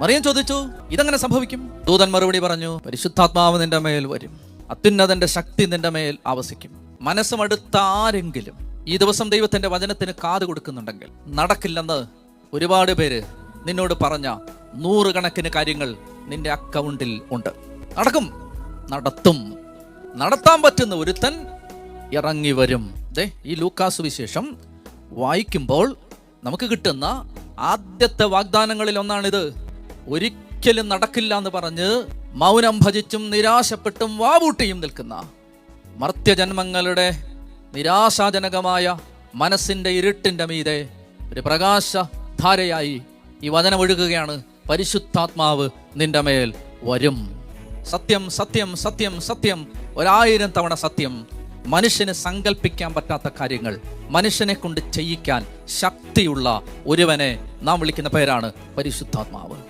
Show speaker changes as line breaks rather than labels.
മറിയം ചോദിച്ചു ഇതങ്ങനെ സംഭവിക്കും? ദൂതൻ മറുപടി പറഞ്ഞു പരിശുദ്ധാത്മാവ് നിന്റെ മേൽ വരും. അത്യുന്നതന്റെ ശക്തി നിന്റെ മേൽ ആവസിക്കും. മനസ്സുമടുത്ത ആരെങ്കിലും ഈ ദിവസം ദൈവത്തിന്റെ വചനത്തിന് കാത് കൊടുക്കുന്നുണ്ടെങ്കിൽ നടക്കില്ലെന്ന് ഒരുപാട് പേര് നിന്നോട് പറഞ്ഞ നൂറുകണക്കിന് കാര്യങ്ങൾ നിന്റെ അക്കൗണ്ടിൽ ഉണ്ട്. നടക്കും നടത്തും. നടത്താൻ പറ്റുന്ന ഒരുത്തൻ ഇറങ്ങി വരും. അതെ ഈ ലൂക്കാസ് വിശേഷം വായിക്കുമ്പോൾ നമുക്ക് കിട്ടുന്ന ആദ്യത്തെ വാഗ്ദാനങ്ങളിൽ ഒന്നാണിത് ഒരിക്കലും നടക്കില്ല എന്ന് പറഞ്ഞ് മൗനം ഭജിച്ചും നിരാശപ്പെട്ടും വാവൂട്ടിയും നിൽക്കുന്ന മർത്യജന്മങ്ങളുടെ നിരാശാജനകമായ മനസ്സിന്റെ ഇരുട്ടിന്റെ മീതെ ഒരു പ്രകാശ ധാരയായി ഈ വചനം ഒഴുകുകയാണ്. പരിശുദ്ധാത്മാവ് നിന്റെ മേൽ വരും. സത്യം സത്യം സത്യം സത്യം. ഒരായിരം തവണ സത്യം. മനുഷ്യന് സങ്കല്പിക്കാൻ പറ്റാത്ത കാര്യങ്ങൾ. മനുഷ്യനെ കൊണ്ട് ചെയ്യിക്കാൻ ശക്തിയുള്ള ഒരുവനെ നാം വിളിക്കുന്ന പേരാണ് പരിശുദ്ധാത്മാവ്.